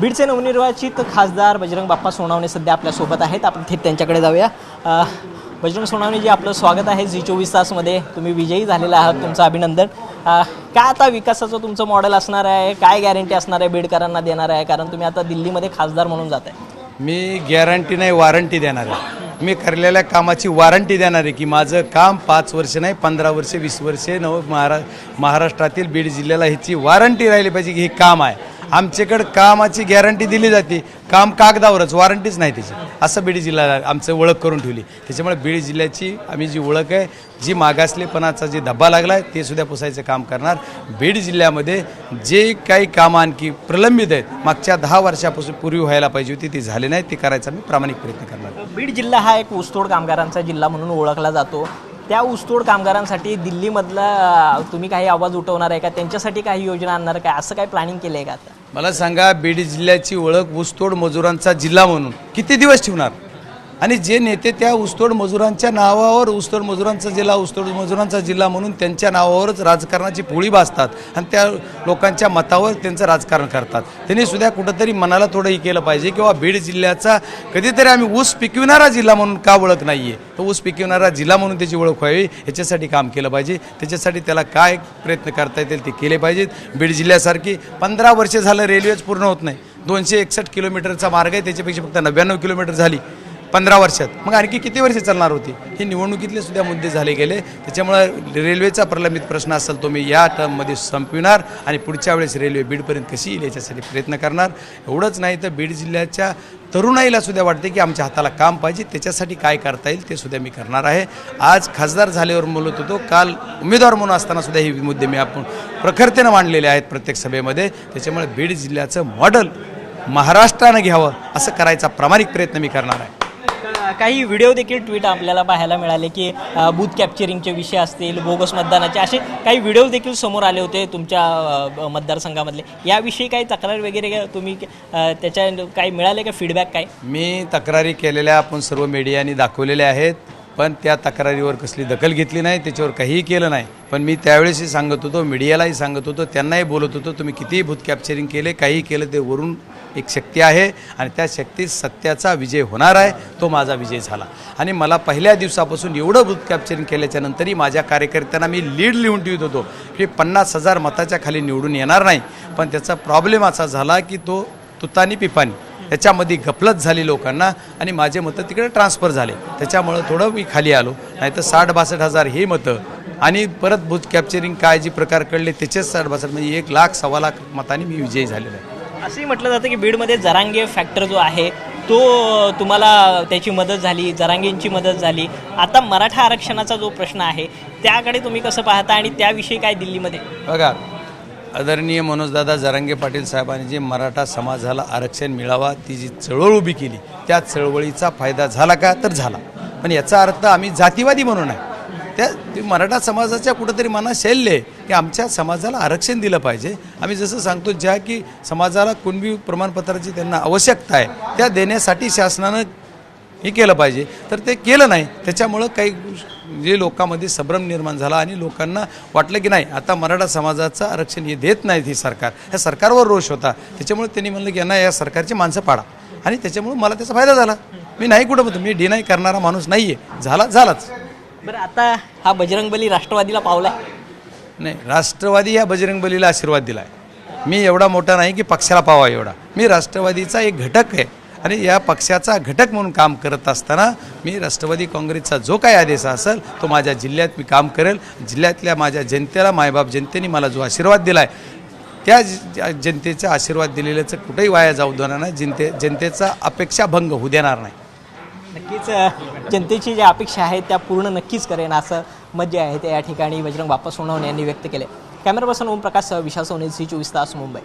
बीडचे नवनिर्वाचित खासदार बजरंग बाप्पा सोनावणे सध्या आपल्यासोबत आहेत. आपण थेट त्यांच्याकडे जाऊया. बजरंग सोनावणे जी आपलं स्वागत आहे झी चोवीस तासमध्ये. तुम्ही विजयी झालेला आहात तुमचं अभिनंदन. काय आता विकासाचं तुमचं मॉडेल असणार आहे? काय गॅरंटी असणार आहे बीडकरांना देणार आहे? कारण तुम्ही आता दिल्लीमध्ये खासदार म्हणून जात आहे मी गॅरंटी नाही वॉरंटी देणार आहे. मी करलेल्या कामाची वॉरंटी देणार आहे की माझं काम पाच वर्ष नाही पंधरा वर्ष वीस वर्षे नव महारा महाराष्ट्रातील बीड जिल्ह्याला ह्याची वॉरंटी राहिली पाहिजे की हे काम आहे. आमच्याकडं कामाची गॅरंटी दिली जाते. काम कागदावरच वॉरंटीच नाही त्याची असं बीड जिल्ह्याला आमचं ओळख करून ठेवली. त्याच्यामुळे बीड जिल्ह्याची आम्ही जी ओळख आहे जी मागासलेपणाचा जे धब्बा लागला आहे ते सुद्धा पुसायचं काम करणार. बीड जिल्ह्यामध्ये जे काही कामं आणखी प्रलंबित आहेत मागच्या दहा वर्षापासून पूर्वी व्हायला पाहिजे होती ती झाली नाही ते करायचा मी प्रामाणिक प्रयत्न करणार. बीड जिल्हा हा एक ऊसतोड कामगारांचा जिल्हा म्हणून ओळखला जातो. त्या ऊसतोड कामगारांसाठी दिल्लीमधला तुम्ही काही आवाज उठवणार आहे का? त्यांच्यासाठी काही योजना आणणार काय असं काही प्लॅनिंग केलं आहे का आता? मला सांगा बीड जिल्ह्याची ओळख ऊसतोड मजुरांचा जिल्हा म्हणून किती दिवस ठेवणार? आणि जे नेते त्या ऊसतोड मजुरांच्या नावावर ऊसतोड मजुरांचा जिल्हा ऊसतोड मजुरांचा जिल्हा म्हणून त्यांच्या नावावरच राजकारणाची पोळी भासतात आणि त्या लोकांच्या मतावर त्यांचं राजकारण करतात. त्यांनी सुद्धा कुठंतरी मनाला थोडंही केलं पाहिजे किंवा बीड जिल्ह्याचा कधीतरी आम्ही ऊस पिकविणारा जिल्हा म्हणून का ओळख नाही आहे तो ऊस पिकविणारा जिल्हा म्हणून त्याची ओळख व्हावी याच्यासाठी काम केलं पाहिजे. त्याच्यासाठी त्याला काय प्रयत्न करता येतील ते केले पाहिजेत. बीड जिल्ह्यासारखी पंधरा वर्षे झालं रेल्वेच पूर्ण होत नाही. दोनशे एकसष्ट किलोमीटरचा मार्ग आहे त्याच्यापेक्षा फक्त नव्याण्णव किलोमीटर झाली. पंधरा वर्षात. मग आणखी किती वर्षे चालणार होती? हे निवडणुकीतले सुद्धा मुद्दे झाले गेले. त्याच्यामुळं रेल्वेचा प्रलंबित प्रश्न असेल तो मी या टर्ममध्ये संपविणार आणि पुढच्या वेळेस रेल्वे बीडपर्यंत कशी येईल याच्यासाठी प्रयत्न करणार. एवढंच नाही तर बीड जिल्ह्याच्या तरुणाईला सुद्धा वाटते की आमच्या हाताला काम पाहिजे. त्याच्यासाठी काय करता येईल ते सुद्धा मी करणार आहे. आज खासदार झाल्यावर बोलत होतो. काल उमेदवार म्हणून असताना सुद्धा हे मुद्दे मी आपण प्रखरतेनं मांडलेले आहेत प्रत्येक सभेमध्ये. त्याच्यामुळे बीड जिल्ह्याचं मॉडेल महाराष्ट्रानं घ्यावं असं करायचा प्रामाणिक प्रयत्न मी करणार आहे. काही व्हिडिओ देखील ट्विट आपल्याला पाहायला मिळाले की बूथ कॅप्चरिंगचे विषय असतील बोगस मतदानाचे असे काही व्हिडिओ देखील समोर आले होते तुमच्या मतदारसंघामधले. याविषयी काही तक्रार वगैरे काय तुम्ही त्याच्या काही मिळाले का? फीडबॅक काय? मी तक्रारी केलेल्या आपण सर्व मीडियाने दाखवलेल्या आहेत. पण त्या तक्रारीवर कसली दखल घेतली नाही त्याच्यावर काहीही केलं नाही. पण मी त्यावेळेसही सांगत होतो मीडियालाही सांगत होतो त्यांनाही बोलत होतो तुम्ही कितीही भूत कॅप्चरिंग केले काही केलं ते वरून एक शक्ती आहे आणि त्या शक्तीत सत्याचा विजय होणार आहे तो माझा विजय झाला. आणि मला पहिल्या दिवसापासून एवढं भूत कॅप्चरिंग केल्याच्या नंतरही माझ्या कार्यकर्त्यांना मी लीड लिहून ठेवत होतो की पन्नास हजार मताच्या खाली निवडून येणार नाही. पण त्याचा प्रॉब्लेम असा झाला की तो तुतानी पिपानी त्याच्यामध्ये गफलत झाली लोकांना आणि माझे मतं तिकडे ट्रान्सफर झाले. त्याच्यामुळं थोडं मी खाली आलो. नाही तर साठ बासष्ट हजार हे मतं आणि परत बूथ कॅप्चरिंग काय जे प्रकार कळले त्याचेच साठ बासष्ट म्हणजे एक लाख सव्वा लाख मतांनी मी विजयी झालेलो आहे. असंही म्हटलं जातं की बीडमध्ये जरांगे फॅक्टर जो आहे तो तुम्हाला त्याची मदत झाली जरांगेंची मदत झाली. आता मराठा आरक्षणाचा जो प्रश्न आहे त्याकडे तुम्ही कसं पाहता आणि त्याविषयी काय दिल्लीमध्ये? बघा आदरणीय मनोजदादा जरांगे पाटील साहेबांनी जे मराठा समाजाला आरक्षण मिळावा ती जी चळवळ उभी केली त्या चळवळीचा फायदा झाला का? तर झाला. पण याचा अर्थ आम्ही जातीवादी म्हणून आहे. त्या ते मराठा समाजाच्या कुठंतरी मनात शैल्य आहे की आमच्या समाजाला आरक्षण दिलं पाहिजे. आम्ही जसं सांगतो ज्या की समाजाला कुणबी प्रमाणपत्राची त्यांना आवश्यकता आहे त्या देण्यासाठी शासनानं हे केलं पाहिजे. तर ते केलं नाही. त्याच्यामुळं काही जे लोकांमध्ये संभ्रम निर्माण झाला आणि लोकांना वाटलं की नाही आता मराठा समाजाचं आरक्षण हे देत नाहीत हे सरकार. ह्या सरकारवर रोष होता. त्याच्यामुळे त्यांनी म्हणलं की यांना या सरकारची माणसं पाडा. आणि त्याच्यामुळे मला त्याचा फायदा झाला. मी नाही कुठं म्हणतो मी डिनाय करणारा माणूस नाही आहे झाला झालाच. बरं आता हा बजरंगबली राष्ट्रवादीला पावला. नाही राष्ट्रवादी या बजरंग बलीला आशीर्वाद दिला आहे मी एवढा मोठा नाही की पक्षाला पावा एवढा. मी राष्ट्रवादीचा एक घटक आहे. आणि या पक्षाचा घटक म्हणून काम करत असताना मी राष्ट्रवादी काँग्रेसचा जो काही आदेश असेल तो माझ्या जिल्ह्यात मी काम करेल. जिल्ह्यातल्या माझ्या जनतेला मायबाप जनतेने मला जो आशीर्वाद दिला आहे त्या जनतेचा आशीर्वाद दिलेल्याचं कुठेही वाया जाऊ देणार नाही. जनते जनतेचा अपेक्षा भंग होऊ देणार नाही. नक्कीच जनतेची ज्या अपेक्षा आहेत त्या पूर्ण नक्कीच करेन असं मत जे आहे ते या ठिकाणी बजरंग बाप्पा सोनवणे यांनी व्यक्त केले कॅमेरा पर्सन ओमप्रकाश विशाल सोने झी चोवीस तास मुंबई.